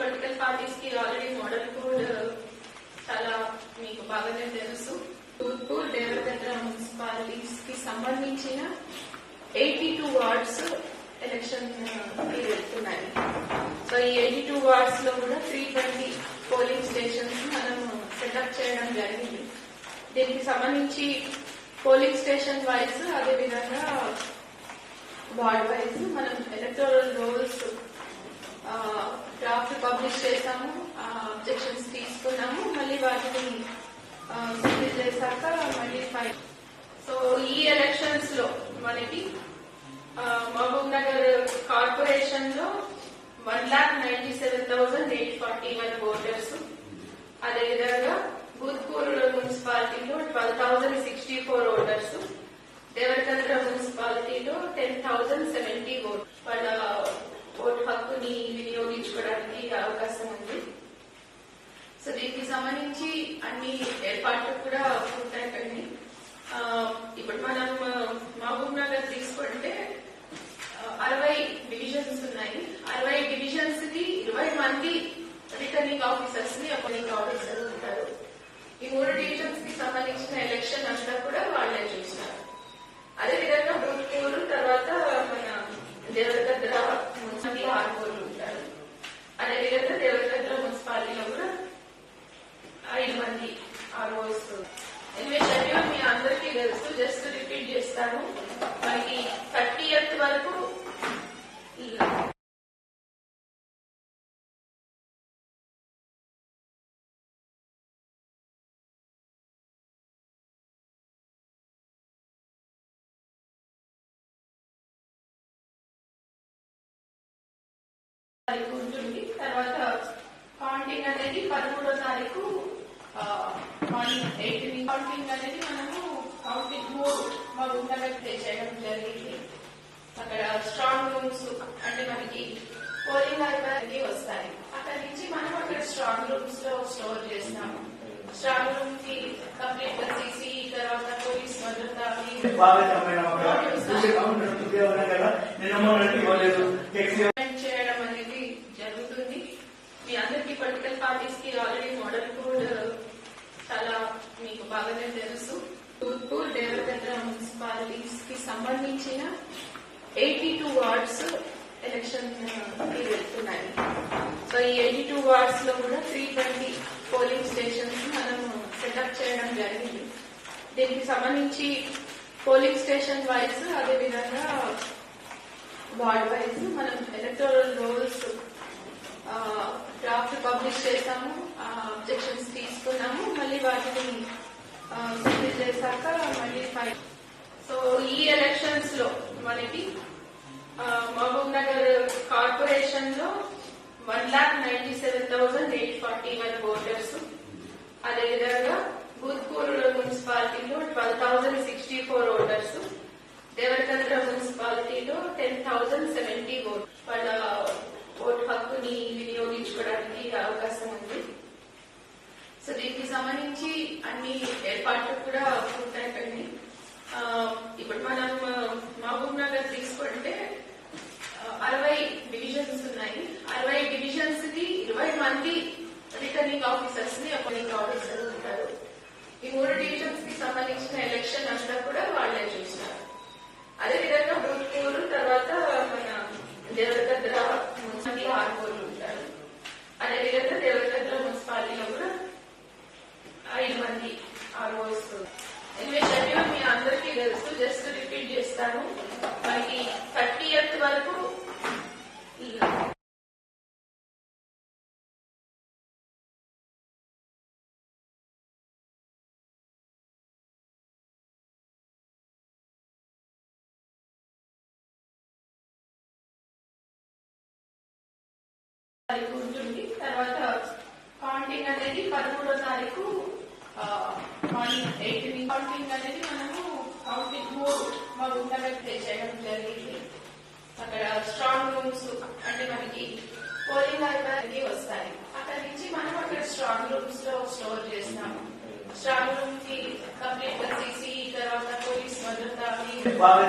Political పార్టీస్కి already model code చాలా మీకు బాగానే తెలుసు. తూర్పు దేవరగద్ర మున్సిపాలిటీస్కి సంబంధించిన ఎయిటీ టూ వార్డ్స్ ఎలక్షన్ వెళ్తున్నాయి సో ఈ ఎయిటీ టూ వార్డ్స్లో కూడా త్రీ ట్వంటీ పోలింగ్ స్టేషన్స్ మనం సెటప్ చేయడం జరిగింది. దీనికి సంబంధించి పోలింగ్ స్టేషన్ వైజ్ అదేవిధంగా వార్డ్ వైజ్ మనం ఎలక్టోరల్ రోల్ డ్రాఫ్ట్ చేసాము అబ్జెక్షన్స్ తీసుకున్నాము మళ్ళీ వాటిని సబ్మిట్ చేశాక మళ్ళీ ఫైల్ సో ఈ ఎలక్షన్స్లో మనకి మహబూబ్ నగర్ కార్పొరేషన్లో one lakh ninety seven thousand eight forty one voters అదేవిధంగా భూత్పూర్ మున్సిపాలిటీలో twelve thousand sixty four voters Devarakadra మున్సిపాలిటీలో టెన్ థౌసండ్ సెవెంటీ ఓట్ వాళ్ళ ఓటు హక్కుని వినియోగించుకోవడానికి అవకాశం ఉంది సో దీనికి సంబంధించి అన్ని ఏర్పాట్లు కూడా ఉంటాయి కానీ ఇప్పుడు మనం మహబూబ్ నగర్ తీసుకుంటే అరవై డివిజన్స్ ఉన్నాయి. అరవై డివిజన్స్కి ఇరవై మంది రిటర్నింగ్ ఆఫీసర్స్ని అపాయింటింగ్ ఆఫీసర్ ఉంటారు. ఈ మూడు డివిజన్స్కి సంబంధించిన ఎలక్షన్ అంతా కూడా వాళ్ళే చూస్తారు. అదేవిధంగా భూత్పూర్ తర్వాత మన దేవరగద్ర మున్సిపల్ ఆర్మూరు ఉంటారు అదేవిధంగా దేవరగద్ర మున్సిపాలిటీలో కూడా ఐదు మంది ఆర్ఓస్ ఎనివే షెడ్యూల్ మీ అందరికీ తెలుసు జస్ట్ రిపీట్ చేస్తాను. మనకి థర్టీ ఎయిత్ వరకు తారీఖు ఉంటుంది. తర్వాత కౌంటింగ్ అనేది పదమూడో తారీఖు మార్నింగ్ ఎయిట్ కౌంటింగ్ అనేది మనము కౌంటింగ్ మూడు మా గుండెలకు చేయడం జరిగింది అక్కడ స్ట్రాంగ్ రూమ్స్ అంటే మనకి పోలింగ్ అయిపోయి వస్తాయి అక్కడ నుంచి మనం అక్కడ స్ట్రాంగ్ రూమ్స్లో స్టోర్ చేస్తాము స్ట్రాంగ్ రూమ్కి కంప్లీట్గా సీసీ తర్వాత పోలీస్ భద్రత చేయడం అనేది జరుగుతుంది మీ అందరికీ పొలిటికల్ పార్టీస్కి ఆల్రెడీ మోడల్ కోడ్ చాలా మీకు బాగానే తెలుసు తూర్పు దేవరగద్ర మున్సిపాలిటీస్కి సంబంధించిన ఎయిటీ టూ వార్డ్స్ ఎలక్షన్ వెళ్తున్నాయి uh, సో ఈ ఎయిటీ టూ వార్డ్స్లో కూడా త్రీ ట్వంటీ పోలింగ్ స్టేషన్స్ మనం సెటప్ చేయడం జరిగింది. దీనికి సంబంధించి పోలింగ్ స్టేషన్ వైజ్ అదేవిధంగా వార్డ్ వైజ్ మనం ఎలక్టోరల్ రోల్స్ డ్రాఫ్ట్ పబ్లిష్ చేశాము అబ్జెక్షన్స్ తీసుకున్నాము. మళ్ళీ వాటిని uh, సబ్మిట్ చేశాక మళ్ళీ ఫైల్ సో ఈ ఎలక్షన్స్లో మనకి మహబూబ్ నగర్ కార్పొరేషన్లో one lakh ninety seven thousand eight forty one voters అదేవిధంగా భూత్పూర్ మున్సిపాలిటీలో twelve thousand sixty four voters Devarakadra మున్సిపాలిటీలో టెన్ థౌసండ్ సెవెంటీ ఓట్ వాళ్ళ ఓటు హక్కుని వినియోగించుకోవడానికి అవకాశం ఉంది. సో దీనికి సంబంధించి అన్ని ఏర్పాట్లు కూడా పూర్తయిపోయినాయి. ఇప్పుడు మనం మహబూబ్ నగర్ తీసుకుంటే అరవై డివిజన్స్ ఉన్నాయి. అరవై డివిజన్స్కి ఇరవై మంది రిటర్నింగ్ ఆఫీసర్స్ని అపాయింటింగ్ ఆఫీసర్ ఉంటారు. ఈ మూడు డివిజన్స్కి సంబంధించిన ఎలక్షన్ అంతా కూడా వాళ్ళే చూస్తారు అదేవిధంగా భూత్పూర్ తర్వాత మన దేవరగద్ర మున్సిపల్ ఆర్మూరు ఉంటారు అదేవిధంగా దేవరగద్ర మున్సిపాలిటీలో కూడా ఐదు మంది ఆర్ఓస్ ఎనివే షెడ్యూల్ మీ అందరికీ తెలుసు జస్ట్ రిపీట్ చేస్తాను మనకి థర్టీ ఎయిత్ వరకు తారీఖు ఉంటుంది. తర్వాత కౌంటింగ్ అనేది పదమూడో తారీఖు మార్నింగ్ ఎయిట్ కౌంటింగ్ అనేది మనము కౌంటింగ్ మూడు మా గుండెలకు చేయడం జరిగింది. అక్కడ స్ట్రాంగ్ రూమ్స్ అంటే మనకి పోలింగ్ అయిపోయి వస్తాయి. అక్కడ నుంచి మనం అక్కడ స్ట్రాంగ్ రూమ్స్లో స్టోర్ చేస్తాము. స్ట్రాంగ్ రూమ్కి కంప్లీట్గా సీసీ తర్వాత పోలీస్ భద్రత బాగా